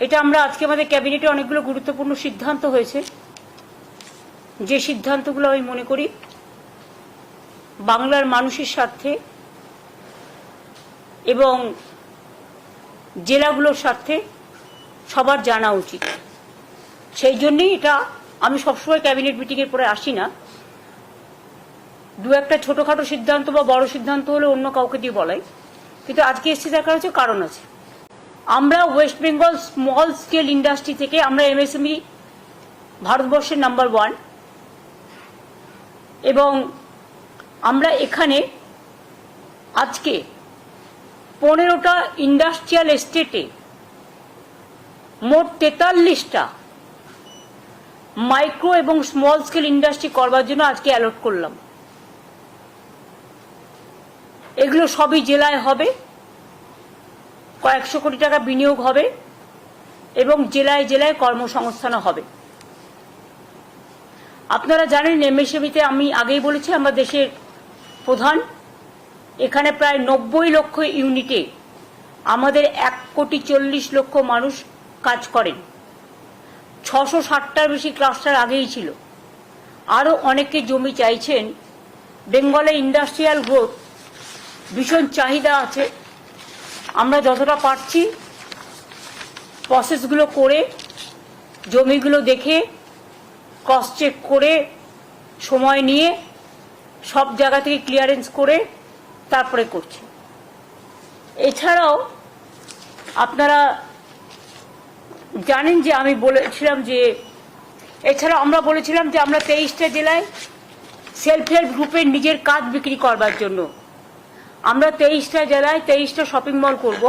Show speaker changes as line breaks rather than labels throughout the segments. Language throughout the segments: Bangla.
এটা আমরা আজকে আমাদের ক্যাবিনেটে অনেকগুলো গুরুত্বপূর্ণ সিদ্ধান্ত হয়েছে। যে সিদ্ধান্তগুলো আমি মনে করি, বাংলার মানুষের স্বার্থে এবং জেলাগুলোর স্বার্থে সবার জানা উচিত। সেই জন্যই এটা আমি সবসময় ক্যাবিনেট মিটিংয়ের পরে আসি না। দু একটা ছোটোখাটো সিদ্ধান্ত বা বড় সিদ্ধান্ত হলে অন্য কাউকে দিয়ে বলাই। কিন্তু আজকে এসছি দেখার হচ্ছে কারণ আছে। আমরা West Bengal small scale industry থেকে আমরা এমএসএমই ভারতবর্ষের নাম্বার ওয়ান এবং আমরা এখানে আজকে পনেরোটা ইন্ডাস্ট্রিয়াল এস্টেটে মোট তেতাল্লিশটা মাইক্রো এবং স্মল স্কেল ইন্ডাস্ট্রি করবার জন্য আজকে অ্যালট করলাম। এগুলো সবই জেলায় হবে। কয়েকশো কোটি টাকা বিনিয়োগ হবে এবং জেলায় জেলায় কর্মসংস্থানও হবে। আপনারা জানেন এমএসএমিতে আমি আগেই বলেছি, আমরা দেশের প্রধান। এখানে প্রায় নব্বই লক্ষ ইউনিটে আমাদের এক কোটি চল্লিশ লক্ষ মানুষ কাজ করেন। ছশো ষাটটার বেশি ক্লাস্টার আগেই ছিল। আরও অনেকে জমি চাইছেন। বেঙ্গলে ইন্ডাস্ট্রিয়াল গ্রোথ ভীষণ চাহিদা আছে। আমরা যতটা পারছি প্রসেসগুলো করে, জমিগুলো দেখে ক্রস চেক করে, সময় নিয়ে, সব জায়গা থেকে ক্লিয়ারেন্স করে তারপরে করছি। এছাড়াও আপনারা জানেন যে আমি বলেছিলাম যে এছাড়া আমরা বলেছিলাম যে আমরা তেইশটা জেলায় সেলফ হেল্প গ্রুপের নিজের কাজ বিক্রি করবার জন্য আমরা তেইশটা জেলায় তেইশটা শপিং মল করব।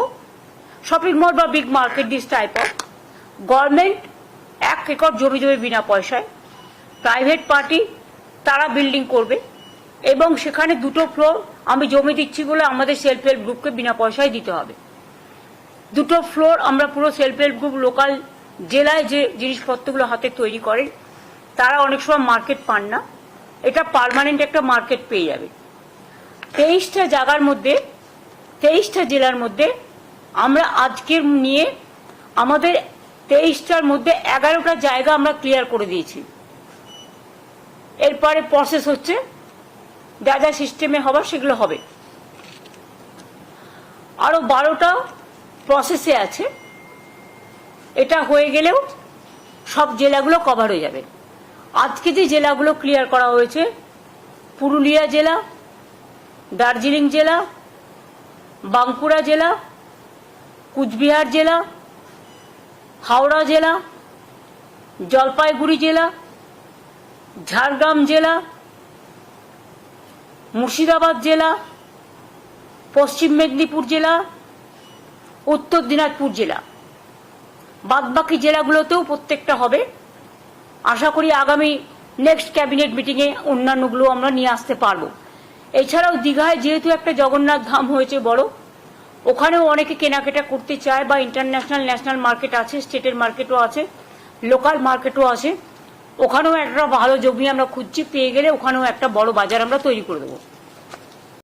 শপিং মল বা big market this type of government এক একর জমি জমি বিনা পয়সায়। প্রাইভেট পার্টি তারা বিল্ডিং করবে। এবং সেখানে দুটো ফ্লোর আমি জমি দিচ্ছি বলে আমাদের সেলফ হেল্প গ্রুপকে বিনা পয়সায় দিতে হবে। দুটো ফ্লোর আমরা পুরো সেলফ হেল্প গ্রুপ লোকাল জেলায় যে জিনিসপত্রগুলো হাতে তৈরি করেন তারা অনেক সময় মার্কেট পান না। এটা পার্মানেন্ট একটা মার্কেট পেয়ে যাবে। তেইশটা জায়গার মধ্যে, তেইশটা জেলার মধ্যে আমরা আজকের নিয়ে আমাদের তেইশটার মধ্যে এগারোটা জায়গা আমরা ক্লিয়ার করে দিয়েছি। এরপরে প্রসেস হচ্ছে, যা যা সিস্টেমে হবার সেগুলো হবে। আরও বারোটা প্রসেসে আছে। এটা হয়ে গেলেও সব জেলাগুলো কভার হয়ে যাবে। আজকে যে জেলাগুলো ক্লিয়ার করা হয়েছে, পুরুলিয়া জেলা দার্জিলিং জেলা, বাঁকুড়া জেলা, কুচবিহার জেলা, হাওড়া জেলা, জলপাইগুড়ি জেলা, ঝাড়গ্রাম জেলা, মুর্শিদাবাদ জেলা, পশ্চিম মেদিনীপুর জেলা, উত্তর দিনাজপুর জেলা। বাদবাকি জেলাগুলোতেও প্রত্যেকটা হবে। আশা করি আগামী নেক্সট ক্যাবিনেট মিটিংয়ে অন্যান্যগুলো আমরা নিয়ে আসতে পারব। এছাড়াও দীঘায় যেহেতু একটা জগন্নাথ ধাম হয়েছে বড়, ওখানেও অনেকে কেনাকাটা করতে চায় বা ইন্টারন্যাশনাল ন্যাশনাল মার্কেট আছে স্টেটের মার্কেটও আছে লোকাল মার্কেটও আছে, ওখানেও একটা ভালো জমি আমরা খুঁজছি, পেয়ে গেলে ওখানেও একটা বড় বাজার আমরা তৈরি করে দেবো।